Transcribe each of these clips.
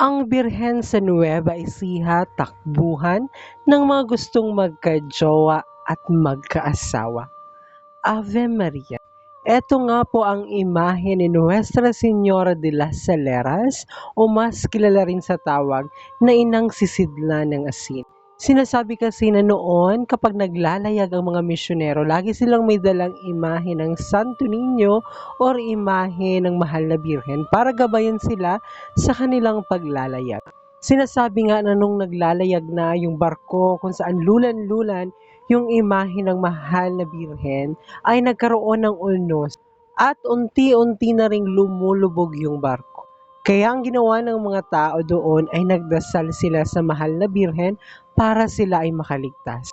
Ang Birhen sa Nueva Ecija takbuhan ng mga gustong magka-jowa at magkaasawa. Ave Maria. Ito nga po ang imahe ni Nuestra Señora de las Saleras o mas kilala rin sa tawag na Inang Sisidla ng Asin. Sinasabi kasi na noon kapag naglalayag ang mga misyonero, lagi silang may dalang imahe ng Santo Niño or imahe ng Mahal na Birhen para gabayan sila sa kanilang paglalayag. Sinasabi nga na nung naglalayag na yung barko kung saan lulan-lulan yung imahe ng Mahal na Birhen ay nagkaroon ng ulnos at unti-unti na ring lumulubog yung barko. Kaya ang ginawa ng mga tao doon ay nagdasal sila sa Mahal na Birhen para sila ay makaligtas.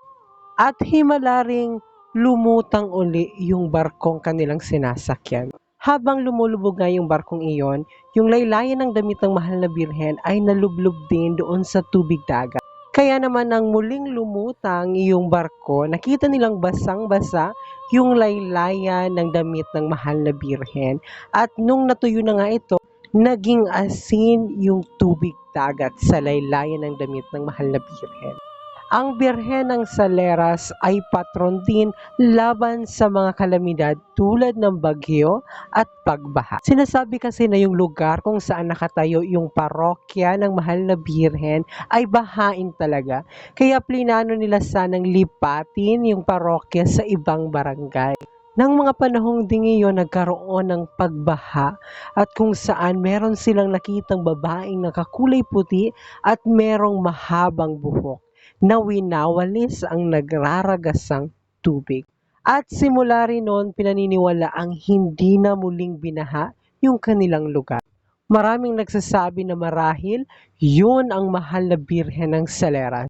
At himala ring lumutang uli yung barkong kanilang sinasakyan. Habang lumulubog nga yung barkong iyon, yung laylayan ng damit ng mahal na birhen ay nalublob din doon sa tubig dagat. Kaya naman nang muling lumutang yung barko, nakita nilang basang-basa yung laylayan ng damit ng mahal na birhen. At nung natuyo na nga ito, naging asin yung tubig dagat sa laylayan ng damit ng mahal na birhen. Ang Birhen ng Saleras ay patron din laban sa mga kalamidad tulad ng bagyo at pagbaha. Sinasabi kasi na yung lugar kung saan nakatayo yung parokya ng mahal na Birhen ay bahain talaga. Kaya plinano nila sanang lipatin yung parokya sa ibang barangay. Nang mga panahong dingi yun, nagkaroon ng pagbaha at kung saan meron silang nakitang babaeng nakakulay puti at merong mahabang buhok na winawalis ang nagraragasang tubig. At simula rin noon pinaniniwala ang hindi na muling binaha yung kanilang lugar. Maraming nagsasabi na marahil yun ang mahal na birhen ng Saleras.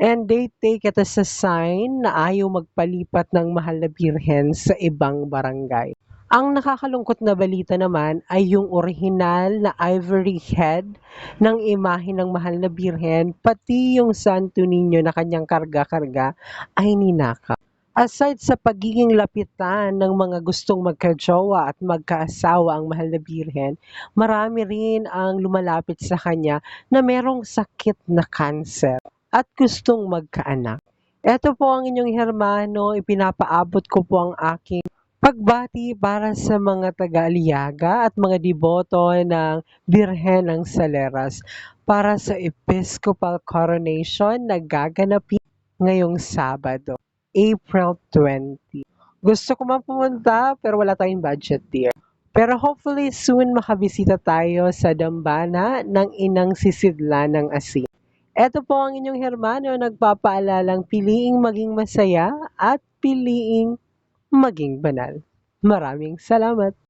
And they take it as a sign na ayaw magpalipat ng mahal na birhen sa ibang barangay. Ang nakakalungkot na balita naman ay yung orihinal na ivory head ng imahe ng mahal na birhen, pati yung Santo Niño na kanyang karga-karga ay ninakaw. Aside sa pagiging lapitan ng mga gustong magkajowa at magkaasawa ang mahal na birhen, marami rin ang lumalapit sa kanya na merong sakit na cancer at gustong magkaanak. Ito po ang inyong hermano, ipinapaabot ko po ang aking pagbati para sa mga taga-aliyaga at mga deboto ng Birhen ng Saleras para sa Episcopal Coronation na gaganapin ngayong Sabado, April 20. Gusto ko man pumunta pero wala tayong budget dear. Pero hopefully soon makabisita tayo sa dambana ng inang sisidla ng asin. Ito po ang inyong hermano nagpapaalalang piliing maging masaya at piliing maging banal. Maraming salamat!